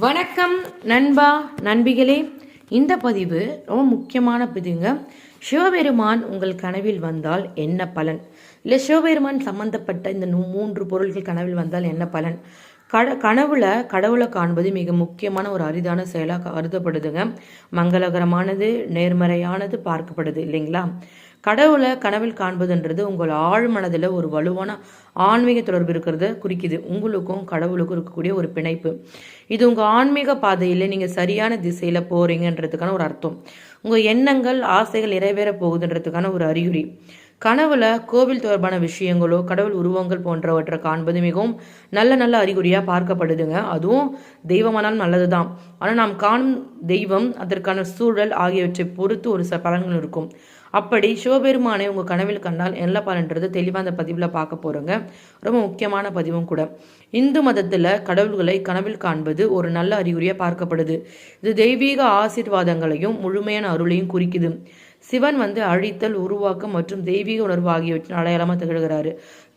வணக்கம் நண்பா நண்பிகளே. இந்த பதிவு ரொம்ப முக்கியமான பதிவுங்க. சிவபெருமான் உங்கள் கனவில் வந்தால் என்ன பலன்? இல்லை சிவபெருமான் சம்பந்தப்பட்ட இந்த மூன்று பொருள்கள் கனவில் வந்தால் என்ன பலன்? கட கனவுல கடவுளை காண்பது மிக முக்கியமான ஒரு அரிதான செயலாக கருதப்படுதுங்க. மங்களகரமானது நேர்மறையானது பார்க்கப்படுது இல்லைங்களா? கடவுளை கனவில் காண்பதுன்றது உங்கள் ஆழ்மனதில் ஒரு வலுவான ஆன்மீக தொடர்பு இருக்கிறத குறிக்குது. உங்களுக்கும் கடவுளுக்கும் இருக்கக்கூடிய ஒரு பிணைப்பு. இது உங்கள் ஆன்மீக பாதையில் நீங்கள் சரியான திசையில் போகிறீங்கன்றதுக்கான ஒரு அர்த்தம். உங்கள் எண்ணங்கள் ஆசைகள் நிறைவேற போகுதுன்றதுக்கான ஒரு அறிகுறி. கனவுல கோவில் தொடர்பான விஷயங்களோ கடவுள் உருவங்கள் போன்றவற்றை காண்பது மிகவும் நல்ல நல்ல அறிகுறியாக பார்க்கப்படுதுங்க. அதுவும் தெய்வமானால் நல்லதுதான். ஆனால் நாம் காணும் தெய்வம் அதற்கான சூழல் ஆகியவற்றை பொறுத்து ஒரு சில பலன்கள் இருக்கும். அப்படி சிவபெருமானை உங்கள் கனவில் கண்டால் என்ன பலன்றது தெளிவாக அந்த பதிவில் பார்க்க போகிறோங்க ரொம்ப முக்கியமான பதிவும் கூட. இந்து மதத்தில் கடவுள்களை கனவில் காண்பது ஒரு நல்ல அறிகுறியாக பார்க்கப்படுது. இது தெய்வீக ஆசீர்வாதங்களையும் முழுமையான அருளையும் குறிக்குது. சிவன் வந்து அழித்தல் உருவாக்கம் மற்றும் தெய்வீக உணர்வு ஆகியவற்றின் அடையாளமாக திகழ்கிறாரு.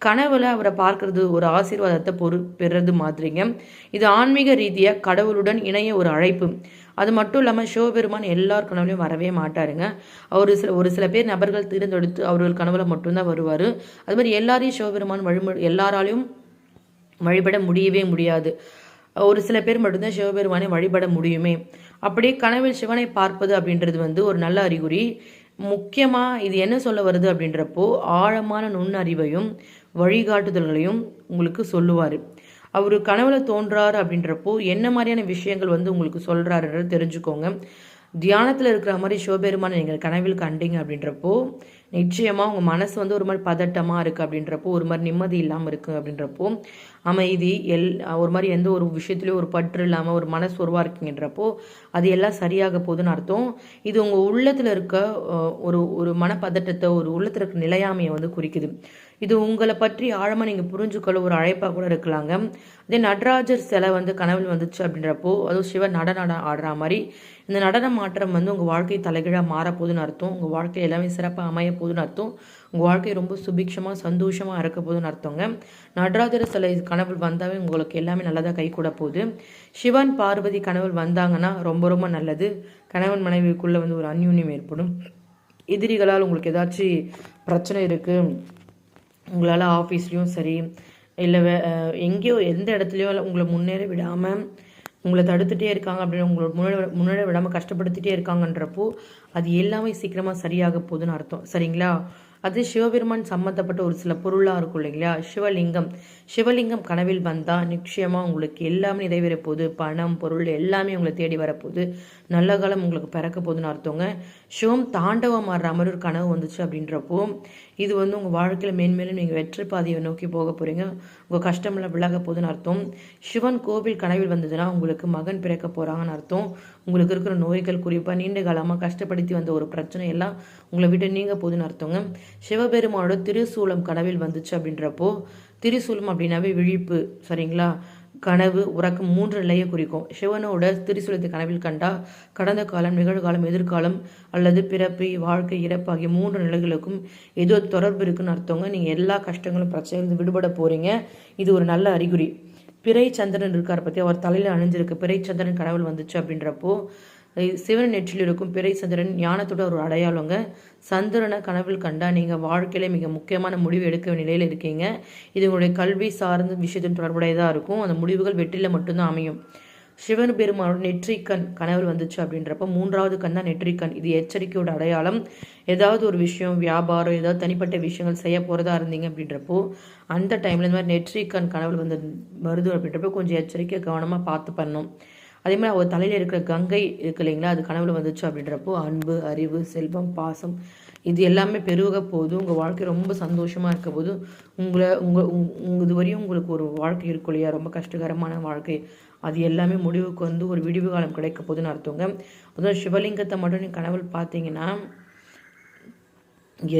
கனவுல அவரை பார்க்கறது ஒரு ஆசீர்வாதத்தை பொறு பெறுறது மாதிரிங்க. இது ஆன்மீக ரீதியாக கடவுளுடன் இணைய ஒரு அழைப்பு. அது மட்டும் இல்லாமல் சிவபெருமான் எல்லார் கனவுலையும் வரவே மாட்டாருங்க. அவர் சில ஒரு சில பேர் நபர்கள் தேர்ந்தெடுத்து அவர்கள் கனவுல மட்டும்தான் வருவார். அது மாதிரி எல்லாரையும் சிவபெருமான் வழிபடு எல்லாராலையும் வழிபட முடியவே முடியாது. ஒரு சில பேர் மட்டும்தான் சிவபெருமானை வழிபட முடியுமே. அப்படியே கனவில் சிவனை பார்ப்பது அப்படின்றது வந்து ஒரு நல்ல அறிகுறி. முக்கியமாக இது என்ன சொல்ல வருது அப்படின்றப்போ ஆழமான நுண்ணறிவையும் வழிகாட்டுதல்களையும் உங்களுக்கு சொல்லுவார். அவர் கனவுல தோன்றாரு அப்படின்றப்போ என்ன மாதிரியான விஷயங்கள் வந்து உங்களுக்கு சொல்கிறாருன்றது தெரிஞ்சுக்கோங்க. தியானத்தில் இருக்கிற மாதிரி சிவபெருமானை நீங்கள் கனவில் கண்டீங்க அப்படின்றப்போ நிச்சயமாக உங்கள் மனசு வந்து ஒரு மாதிரி பதட்டமாக இருக்குது அப்படின்றப்போ ஒரு மாதிரி நிம்மதி இல்லாமல் இருக்குது அப்படின்றப்போ அமைதி எல் ஒரு மாதிரி எந்த ஒரு விஷயத்துலையும் ஒரு பற்று இல்லாமல் ஒரு மனசோர்வாக இருக்கீங்கன்றப்போ அது எல்லாம் சரியாக போகுதுன்னு அர்த்தம். இது உங்கள் உள்ளத்தில் இருக்க ஒரு ஒரு மனப்பதட்டத்தை ஒரு உள்ளத்தில் இருக்க நிலையாமையை வந்து குறிக்குது. இது உங்களை பற்றி ஆழமாக நீங்கள் புரிஞ்சுக்கொள்ள ஒரு அழைப்பாக கூட இருக்கலாங்க. அதே நடராஜர் சிலை வந்து கனவில் வந்துச்சு அப்படின்றப்போ அதுவும் சிவன் நடனம் ஆடுற மாதிரி இந்த நடன மாற்றம் வந்து உங்கள் வாழ்க்கை தலைகீழாக மாறப்போகுதுன்னு அர்த்தம். உங்கள் வாழ்க்கை எல்லாமே சிறப்பாக அமைய போகுதுன்னு அர்த்தம். உங்கள் வாழ்க்கை ரொம்ப சுபிக்ஷமாக சந்தோஷமாக இருக்க போகுதுன்னு அர்த்தங்க. நடராஜர் சிலை கனவு வந்தாவே உங்களுக்கு எல்லாமே நல்லதாக கை கூட போகுது. சிவன் பார்வதி கனவு வந்தாங்கன்னா ரொம்ப ரொம்ப நல்லது. கணவன் மனைவிக்குள்ளே வந்து ஒரு அந்யூன்யம் ஏற்படும். எதிரிகளால் உங்களுக்கு ஏதாச்சும் பிரச்சனை இருக்குது உங்களால் ஆஃபீஸ்லேயும் சரி இல்லை வே எங்கேயோ எந்த இடத்துலையோ உங்களை முன்னேற விடாமல் உங்களை தடுத்துட்டே இருக்காங்க அப்படின்னு உங்களை முன்னேற முன்னேற விடாமல் கஷ்டப்படுத்திட்டே இருக்காங்கன்றப்போ அது எல்லாமே சீக்கிரமாக சரியாக போகுதுன்னு அர்த்தம். சரிங்களா? அது சிவபெருமான் சம்மந்தப்பட்ட ஒரு சில பொருளாக இருக்கும் இல்லைங்களா? சிவலிங்கம். சிவலிங்கம் கனவில் வந்தால் நிச்சயமாக உங்களுக்கு எல்லாமே நிறைவேற போகுது. பணம் பொருள் எல்லாமே உங்களை தேடி வரப்போகுது நல்ல காலம் உங்களுக்கு பிறக்க போகுதுன்னு அர்த்தங்க. சிவம் தாண்டவம் ஆடுற மாதிரி ஒரு கனவு வந்துச்சு அப்படின்றப்போ இது வந்து உங்கள் வாழ்க்கையில் மேன்மேலும் நீங்கள் வெற்றி பாதையை நோக்கி போக போகிறீங்க உங்கள் கஷ்டமெல்லாம் விலக போகுதுன்னு அர்த்தம். சிவன் கோவில் கனவில் வந்ததுன்னா உங்களுக்கு மகன் பிறக்க போகிறாங்கன்னு அர்த்தம். உங்களுக்கு இருக்கிற நோய்கள் குறிப்பாக நீண்ட காலமாக ஏற்படுத்தி வந்த ஒரு பிரச்சனை எல்லாம் உங்களை விட்டு நீங்க போகுதுன்னு அர்த்தங்க. சிவபெருமானோட திருசூலம் கனவில் வந்துச்சு அப்படின்றப்போ திருசூலம் அப்படின்னாவே விழிப்பு சரிங்களா? கனவு உறக்கம் மூன்று நிலையை குறிக்கும். சிவனோட திரிசூலத்தை கனவில் கண்டா கடந்த காலம் நிகழ்காலம் எதிர்காலம் அல்லது பிறப்பு வாழ்க்கை இறப்பு ஆகிய மூன்று நிலைகளுக்கும் ஏதோ தொடர்பு இருக்குன்னு அர்த்தங்க. நீங்கள் எல்லா கஷ்டங்களும் பிரச்சனை விடுபட போறீங்க. இது ஒரு நல்ல அறிகுறி. பிறை சந்திரன் இருக்கார் பற்றி அவர் தலையில் அணிஞ்சிருக்கு. பிறை சந்திரன் கனவில் வந்துச்சு அப்படின்றப்போ சிவன் நெற்றில் இருக்கும் பிறை சந்திரன் ஞானத்தோட ஒரு அடையாளங்க. சந்திரனை கனவில் கண்டா நீங்கள் வாழ்க்கையில மிக முக்கியமான முடிவு எடுக்க நிலையில் இருக்கீங்க. இது உங்களுடைய கல்வி சார்ந்த விஷயத்தின் தொடர்புடையதாக இருக்கும். அந்த முடிவுகள் வெற்றியில் மட்டும்தான் அமையும். சிவன் பெருமானோட நெற்றிக்கண் கனவு வந்துச்சு அப்படின்றப்ப மூன்றாவது கண் தான் நெற்றிக்கண். இது எச்சரிக்கையோட அடையாளம். ஏதாவது ஒரு விஷயம் வியாபாரம் ஏதாவது தனிப்பட்ட விஷயங்கள் செய்ய போகிறதா இருந்தீங்க அப்படின்றப்போ அந்த டைமில் இந்த மாதிரி நெற்றிக்கண் கனவு வந்து வருது அப்படின்றப்போ கொஞ்சம் எச்சரிக்கை கவனமாக பார்த்து பண்ணும் அதே மாதிரி அவர் தலையில் இருக்கிற கங்கை இருக்கு இல்லைங்களா? அது கனவுல வந்துச்சு அப்படின்றப்போ அன்பு அறிவு செல்வம் பாசம் இது எல்லாமே பெருக போதும் உங்கள் வாழ்க்கை ரொம்ப சந்தோஷமாக இருக்க போது உங்களை உங்கள் உங்கள் இது வரையும் உங்களுக்கு ஒரு வாழ்க்கை இருக்கும் இல்லையா? ரொம்ப கஷ்டகரமான வாழ்க்கை. அது எல்லாமே முடிவுக்கு வந்து ஒரு விடிவு காலம் கிடைக்க போதுன்னு அர்த்தவங்க அதுவும் சிவலிங்கத்தை மட்டும் நீங்கள் கனவில் பார்த்தீங்கன்னா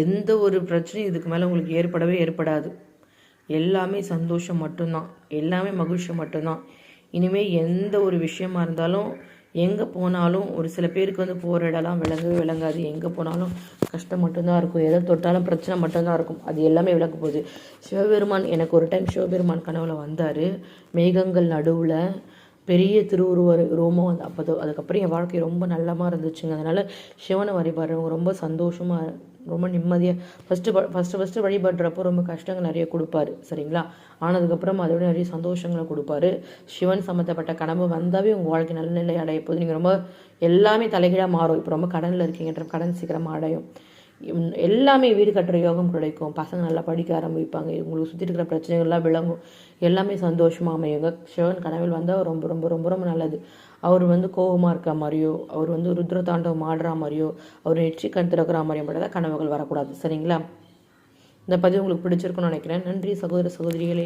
எந்த ஒரு பிரச்சனையும் இதுக்கு மேலே உங்களுக்கு ஏற்படவே ஏற்படாது. எல்லாமே சந்தோஷம் மட்டும்தான். எல்லாமே மகிழ்ச்சி மட்டும்தான். இனிமேல் எந்த ஒரு விஷயமா இருந்தாலும் எங்கே போனாலும் ஒரு சில பேருக்கு வந்து போகிற இடம்லாம் விளங்கவே விளங்காது. எங்கே போனாலும் கஷ்டம் மட்டும்தான் இருக்கும். எதை தொட்டாலும் பிரச்சனை மட்டும்தான் இருக்கும். அது எல்லாமே விளங்க போகுது. சிவபெருமான் எனக்கு ஒரு டைம் சிவபெருமான் கனவுல வந்தார். மேகங்கள் நடுவில் பெரிய திருவுருவர் ரோமம் வந்து அப்போ அதுக்கப்புறம் என் வாழ்க்கை ரொம்ப நல்லமாக இருந்துச்சுங்க. அதனால் சிவனை வழிபாடுறவங்க ரொம்ப சந்தோஷமாக ரொம்ப நிம்மதியாக ஃபஸ்ட்டு ஃபஸ்ட்டு ஃபஸ்ட்டு வழிபடுறப்போ ரொம்ப கஷ்டங்கள் நிறைய கொடுப்பாரு சரிங்களா? ஆனதுக்கப்புறம் அதை விட நிறைய சந்தோஷங்களை கொடுப்பாரு. சிவன் சம்மந்தப்பட்ட கனவு வந்தாவே உங்கள் வாழ்க்கை நல்ல நிலை அடைய போகுது. நீங்கள் ரொம்ப எல்லாமே தலைகீழாக மாறும். இப்போ ரொம்ப கடனில் இருக்கீங்கன்ற கடன் சீக்கிரமாக அடையும். எல்லாமே வீடு கட்டுற யோகம் கிடைக்கும். பசங்க நல்லா படிக்க ஆரம்பிப்பாங்க. உங்களுக்கு சுற்றி இருக்கிற பிரச்சனைகள்லாம் விளங்கும். எல்லாமே சந்தோஷமாக அமையுங்க. சிவன் கனவில் வந்தால் ரொம்ப ரொம்ப ரொம்ப ரொம்ப நல்லது. அவர் வந்து கோபமாக இருக்க மாதிரியோ அவர் வந்து ருத்ர தாண்டவம் ஆடுற மாதிரியோ அவர் நெற்றி கண் திறக்கிற மாதிரியோ மட்டும் தான் கனவுகள் வரக்கூடாது. சரிங்களா? இந்த பதிவு உங்களுக்கு பிடிச்சிருக்குன்னு நினைக்கிறேன். நன்றி சகோதர சகோதரிகளே.